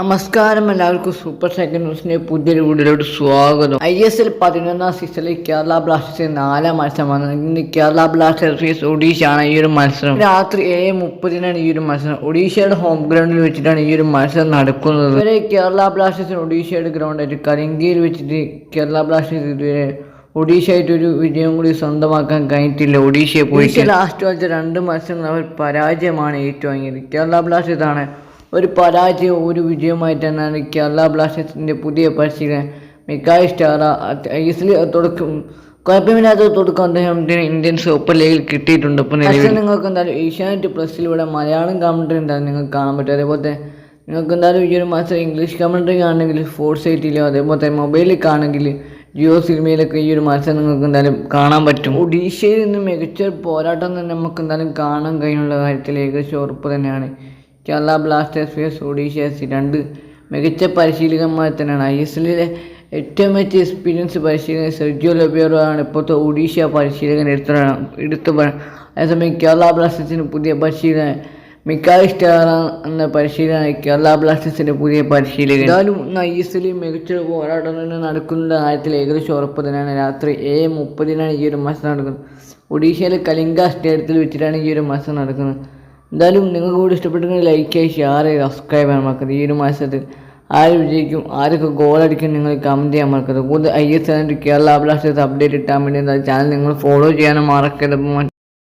നമസ്കാരം എല്ലാവർക്കും super second ന്യൂസിന്റെ പുതിയൊരു വീഡിയോയിലോട്ട് സ്വാഗതം. ഐ എസ് എൽ പതിനൊന്നാം സീസണിൽ കേരള ബ്ലാസ്റ്റേഴ്സ് നാലാം മത്സരമാണ്. ഇന്ന് കേരള ബ്ലാസ്റ്റേഴ്സ് ആണ് ഈ ഒരു മത്സരം. രാത്രി ഏഴ് മുപ്പതിനാണ് ഈ ഒരു മത്സരം. ഒഡീഷയുടെ ഹോം ഗ്രൗണ്ടിൽ വെച്ചിട്ടാണ് ഈ ഒരു മത്സരം നടക്കുന്നത്. ഇവരെ കേരള ബ്ലാസ്റ്റേഴ്സിന് ഒഡീഷയുടെ ഗ്രൗണ്ടായിട്ട് കരിങ്കയിൽ വെച്ചിട്ട് കേരള ബ്ലാസ്റ്റേഴ്സ് ഇതുവരെ ഒഡീഷയായിട്ട് ഒരു വിജയം കൂടി സ്വന്തമാക്കാൻ കഴിഞ്ഞിട്ടില്ല. ഒഡീഷയെ പോയിട്ട് ലാസ്റ്റ് കളിച്ച രണ്ട് മത്സരങ്ങൾ അവർ പരാജയമാണ് ഏറ്റുവാങ്ങിയത്. കേരള ബ്ലാസ്റ്റേഴ്സ് ആണ് ഒരു പരാജയം ഒരു വിജയമായിട്ട് തന്നെയാണ് കേരള ബ്ലാസ്റ്റേഴ്സിന്റെ പുതിയ പരിശീലകൻ മിക്കായ് സ്റ്റാറ ഈസിലി തുടക്കം കുഴപ്പമില്ലാത്ത തുടക്കം അദ്ദേഹത്തിന് ഇന്ത്യൻ സൂപ്പർ ലീഗിൽ കിട്ടിയിട്ടുണ്ട് ഇപ്പോൾ നിലവിൽ. നിങ്ങൾക്ക് എന്തായാലും ഏഷ്യാനെറ്റ് പ്ലസ്സിലൂടെ മലയാളം കമൻട്രി എന്തായാലും നിങ്ങൾക്ക് കാണാൻ പറ്റും. അതേപോലെ നിങ്ങൾക്ക് എന്തായാലും ഈ ഒരു മാസം ഇംഗ്ലീഷ് കമൻട്രി ആണെങ്കിൽ സ്പോർട്സ് സൈറ്റിലോ അതേപോലെ മൊബൈലിൽ കാണെങ്കിൽ ജിയോ സിനിമയിലൊക്കെ ഈ ഒരു മത്സരം നിങ്ങൾക്ക് എന്തായാലും കാണാൻ പറ്റും. ഒഡീഷയിൽ നിന്ന് മികച്ച പോരാട്ടം തന്നെ നമുക്ക് എന്തായാലും കാണാൻ കഴിയുന്ന കാര്യത്തിൽ ഏകദേശം ഉറപ്പ് തന്നെയാണ്. Kerala Blasters versus Odisha F C. രണ്ട് മികച്ച പരിശീലകന്മാർ തന്നെയാണ് ഐ എസ് എല്ലിലെ ഏറ്റവും മികച്ച എക്സ്പീരിയൻസ് പരിശീലകൻ സെർജിയോ ലബിയറോ ആണ് ഇപ്പോഴത്തെ ഒഡീഷ പരിശീലകൻ എടുത്ത എടുത്ത് അതേസമയം കേരള ബ്ലാസ്റ്റേഴ്സിന് പുതിയ പരിശീലകൻ മിക്കായ് സ്റ്റാർ എന്ന പരിശീലകനായി കേരള ബ്ലാസ്റ്റേഴ്സിന്റെ പുതിയ പരിശീലകൻ. എന്തായാലും ഐ എസ് എല്ലിൽ മികച്ച പോരാട്ടം തന്നെ നടക്കുന്ന കാര്യത്തിൽ ഏകദേശം ഉറപ്പ് തന്നെയാണ് രാത്രി ഏഴ് മുപ്പതിനാണ് ഈ ഒരു മത്സരം നടക്കുന്നത്. ഒഡീഷയിലെ കലിംഗ സ്റ്റേഡിയത്തിൽ വെച്ചിട്ടാണ് ഈ ഒരു മത്സരം നടക്കുന്നത്. എന്തായാലും നിങ്ങൾക്ക് കൂടി ഇഷ്ടപ്പെട്ടെങ്കിൽ ലൈക്ക് ചെയ്യുക ഷെയർ ചെയ്യുക സബ്സ്ക്രൈബ് ചെയ്യാൻ മറക്കരുത്. ഈ ഒരു മത്സരത്തിൽ ആര് വിജയിക്കും ആരൊക്കെ ഗോൾ അടിക്കും നിങ്ങൾ കമന്റ് ചെയ്യാൻ മറക്കരുത്. കൂടുതൽ I S Kerala Blasters update ഇട്ടാൻ വേണ്ടി എന്താ ചാനൽ നിങ്ങൾ ഫോളോ ചെയ്യാനും മറക്കരുത്.